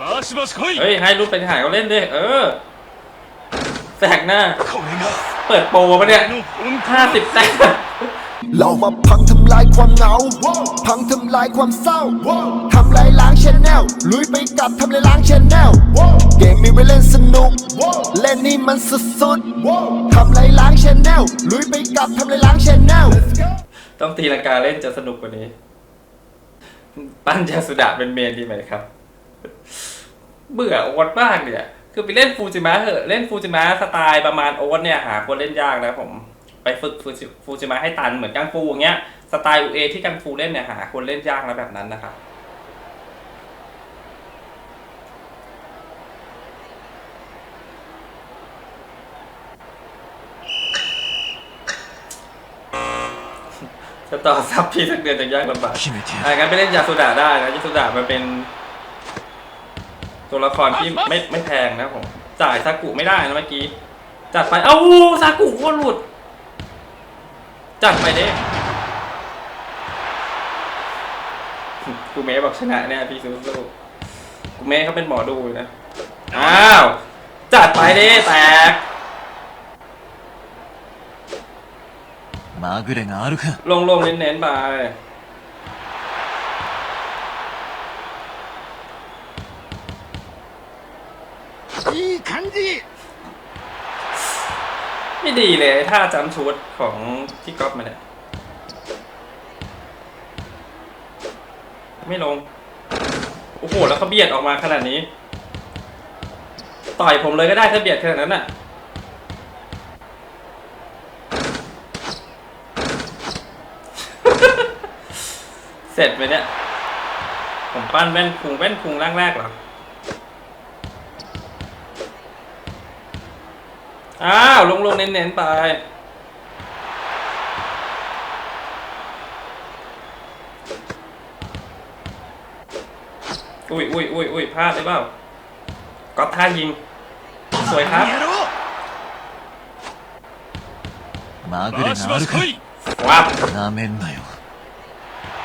バシバシ来い เฮ้ย ให้รุ่นเป็นหายเขาเล่นดิ เออแสกหน้า これが เปิดโปรปะเนี่ย の本 ห้าสิบแต้ม เรามาพังทำลายความเหงา พังทำลายความเศร้า ทำลายล้างชแนลลุยไปกับทำลายล้างชแนลเกมมีไว้เล่นสนุก เล่นนี่มันสุดๆ ทำลายล้างชแนลลุยไปกับทำลายล้างชแนล ต้องตีลังกาเล่นจะสนุกกว่านี้ ปั้นยาสุดาเป็นเมนดีไหมครับ เบื่อโอ๊ตมากเนี่ยคือไปเล่นฟูจิมะเหอะเล่นฟูจิมะสไตล์ประมาณโอ๊ตเนี่ยหาคนเล่นยากนะผมไปฝึกฟูจิมะให้ตันเหมือนกังฟูอย่างเงี้ยสไตล์อูเอที่กังฟูเล่นเนี่ยหาคนเล่นยากแล้วแบบนั้นนะครับจะต่อซับพี่สักเดือนจะยากลำบากอ่างั้นไปเล่นยาสุดาได้นะยาสุดามันเป็น ตัวละครที่ไม่ไม่แพงนะผม จ่ายซากุไม่ได้นะเมื่อกี้ จัดไป เอ้าซากุโคตรหลุด จัดไปเด้กูเมย์บอกชนะแน่พี่ซูซูกูเมย์เขาเป็นหมอดูนะ อ้าว จัดไปเด้แตกมากรเรงาลุกลงลงเน้นๆไป いい感じ ไม่ดีเลยถ้าจำชุดของที่ก๊อปมาเนี่ย ไม่ลง โอ้โห แล้วเขาเบียดออกมาขนาดนี้ ต่อยผมเลยก็ได้ถ้าเบียดขนาดนั้นน่ะ เสร็จไปเนี่ย ผมปั้นแว่นคุงแว่นคุงร่างแรกเหรอ อ้าวลงลงเน้นเน้นไปอุ้ยอุ้ยอุ้ยอุ้ยพลาดหรือเปล่าก็ท่ายิง สวยครับมาเกเรนารัคว้าย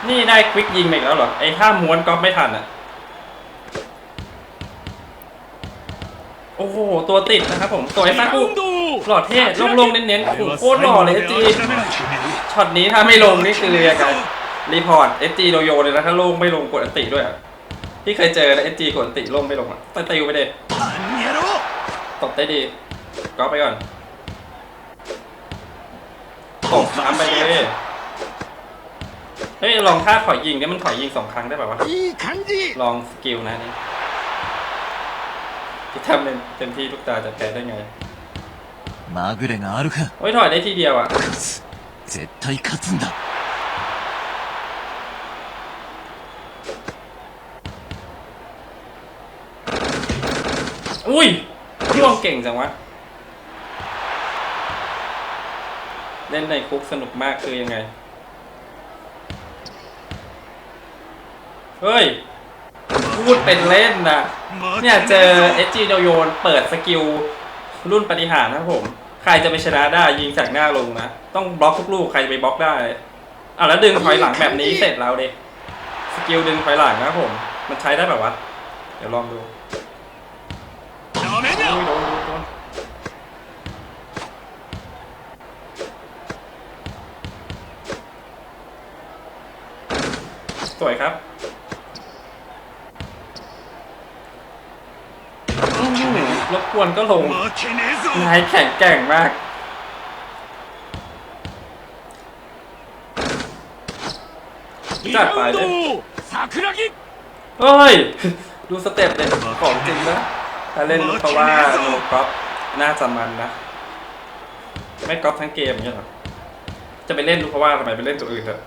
นี่ได้ควิกยิงอีกแล้วเหรอ ไอ้ห้าม้วนก็ไม่ทันอะ โอ้โห ตัวติดนะครับผมสวยมากลูหล่อเท่งลงเน้นๆโอ้โหโคตรหล่อเลยเอฟจีช็อตนี้ถ้าไม่ลงนี่คือเรียกันรีพอร์ตเอฟจีโดโยเลยนะถ้าลงไม่ลงกดอันติด้วยอะที่เคยเจอนะเอฟจีกดอันติลงไม่ลงอะติวไปเด็ตบได้ดีก็ไปก่อนตบน้ำไปเลยเฮ้ยลองท่าถอยยิงเนี่ยมันถอยยิงสองครั้งได้ป่าวะลองสกิลนะนี่ ที่ทำเป็นเต็มที่ทุกตาจะแพ้ได้ไง まぐれがあるか โอ้ยถอยได้ทีเดียวอ่ะ 絶対勝つんだ อุ้ยพี่วองเก่งจังวะ เล่นในคุกสนุกมากคือยังไง เฮ้ย พูดเป็นเล่นนะเนี่ยเจอเอจีโดโยนเปิดสกิลรุ่นปฏิหารนะผม ใครจะไปชนะได้ยิงจากหน้าลงนะ ต้องบล็อกทุกลูกใครจะไปบล็อกได้อะแล้วดึงถอยหลังแบบนี้เสร็จแล้วเด็กสกิลดึงถอยหลังนะผม มันใช้ได้แบบว่าเดี๋ยวลองดูสวยครับ รบกวนก็ลงนายแข็งแกร่งมากจัดไปเลยเฮ้ย ดูสเต็ปเลยของจริงนะถ้าเล่นเพราะว่าโนก๊อปน่าจะมันนะ ไม่ก๊อปทั้งเกมเนี่ยหรอ จะไปเล่นรู้เพราะว่าทำไมไปเล่นตัวอื่นเถอะ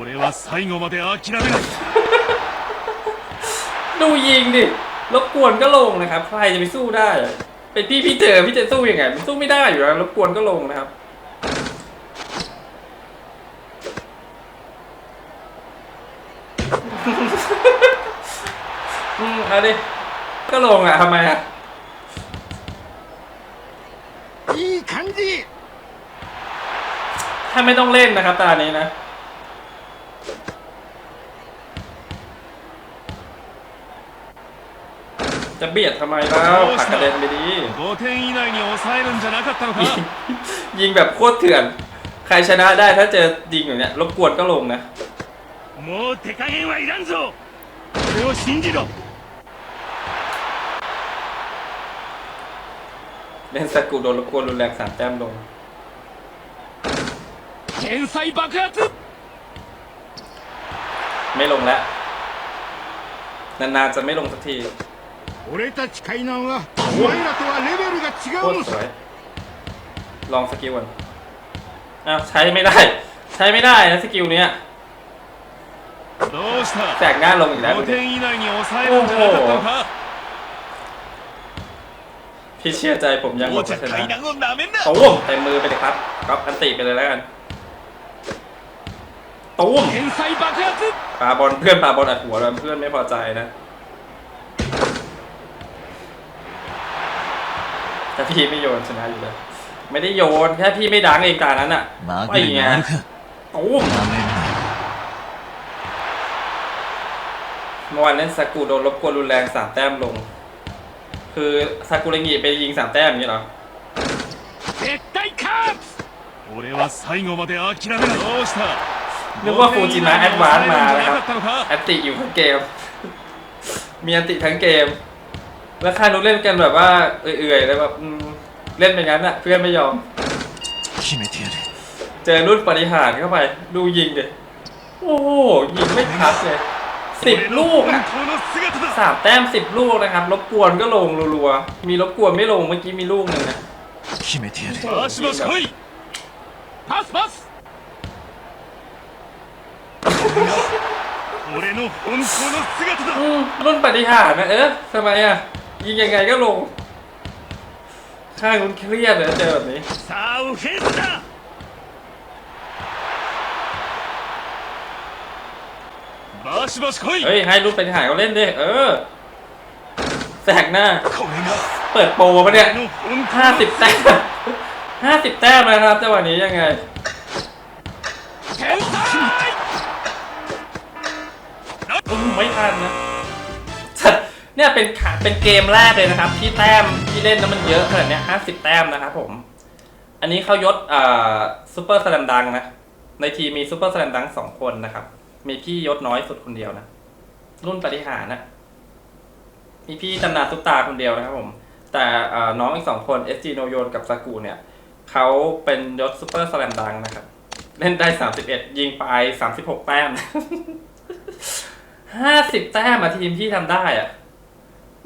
俺は最後まで諦めない ดูยิงดิ รบกวนก็ลงนะครับ ใครจะไปสู้ได้ เป็นพี่พี่เจอพี่จะสู้ยังไงมันสู้ไม่ได้อยู่แล้วรบกวนก็ลงนะครับ อืมเอาดิ ก็ลงอ่ะทำไมอ่ะ いい感じ ท ถ้าไม่ต้องเล่นนะครับตานี้นะ จะเบียดทำไมเล่าผลักกระเด็นไปดี 5点以内に抑えるんじゃなかったのか ยิงแบบโคตรเถื่อน ใครชนะได้ถ้าเจอยิงอย่างเนี้ยรบกวนก็ลงนะ もう手加減はいらんぞ俺を信じろ เล่นสกุโดนรบกวนรุนแรงสามแต้มลง 天才爆発 ไม่ลงแล้ว นานๆจะไม่ลงสักที 俺たち海南はお前らとはレベルが違 โค う ตร の ส さ วย ลองสกิลก่อนอ้าวใช้ไม่ได้ ใช้ไม่ได้นะสกิลเนี้ย どうした แตกหน้าลงอีกแล้ว 5点以内に抑えるんじゃなかったのか พี่เชื่อใจผมยังบอก 王者 ว่าชนะ 階段をなめんな ตูมเต็มมือไปเลยครับก๊อปอันติไปเลยแล้วกันตูม 天才爆発 ปาบอลเพื่อนปาบอลอัดหัวแล้วเพื่อนไม่พอใจนะ ถ้าพี่ไม่โยนชนะอยู่แล้วไม่ได้โยนแค่พี่ไม่ดังเองตานั้นอ่ะ ま ไม่ ぐれ ไง があるか ตูม なめんなよ เมื่อวานเล่นซากุโดนรบกวนรุนแรงสามแต้มลง คือซากุเรงิไปยิงสามแต้มอย่างนี้เหรอ 絶対勝つ俺は最後まで諦めないどうした นึกว่าฟูจิมะแอดวานซ์มา 5点以内に抑えるんじゃ นะค な รับ かったのか แอตติอยู่ทั้งเกม มีแอตติทั้งเกม แล้วค่ายนุกเล่นกันแบบว่า เอื่อยๆแล้วแบบอืมเล่นไปงั้นอะเพื่อนไม่ยอม 決めてやる เจอรุ่นปฏิหารย์เข้าไป ดูยิงดิโอ้โหยิงไม่พักเลยสิบ 俺の ลูก 本 อะ 当の姿だ สามแต้มสิบลูกนะครับ รบกวนก็ลงรัวๆ มีรบกวนไม่ลงเมื่อกี้มีลูกหนึ่งนะ 決めてやるバシバシ来いパスパス俺の本当の姿だ อืมรุ่นปฏิหารย์นะเออทำไมอะ ยิงยังไงก็ลง ข้างคุณเครียดเลยเจอแบบนี้ซาอุเคสตาบาสบาสคุยเฮ้ย ให้รุ่นไปถ่ายเขาเล่นดิ เออ แสกหน้า เปิดโปรปะเนี่ยห้าสิบแต้มห้าสิบแต้มนะครับจังหวะนี้ยังไงไม่ทันนะ เนี่ยเป็นขาเป็นเกมแรกเลยนะครับ ที่แต้มที่เล่นแล้วมันเยอะขนาดเนี้ยห้าสิบแต้มนะครับผม อันนี้เขายศอ่าซูเปอร์สแลมดังนะ ในทีมมีซูเปอร์สแลมดังสองคนนะครับ มีพี่ยศน้อยสุดคนเดียวนะ รุ่นปฏิหารนะมีพี่ตำนานซุปตาคนเดียวนะครับผม แต่อ่าน้องอีกสองคน SG โนโยนกับซากุเนี่ยเขาเป็นยศซูเปอร์สแลมดังนะครับ เล่นได้31ยิงไป36แต้ม50แต้มมาทีมที่ทำได้อะ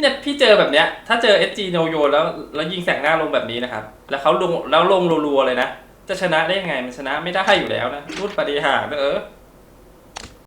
เนี่ยพี่เจอแบบเนี้ย ถ้าเจอ SG โนโยแล้วแล้วยิงแสงหน้าลงแบบนี้นะครับ แล้วเขาลงแล้วลงรัวๆเลยนะ จะชนะได้ยังไงมันชนะไม่ได้อยู่แล้วนะรุดปฏิหารย์เออ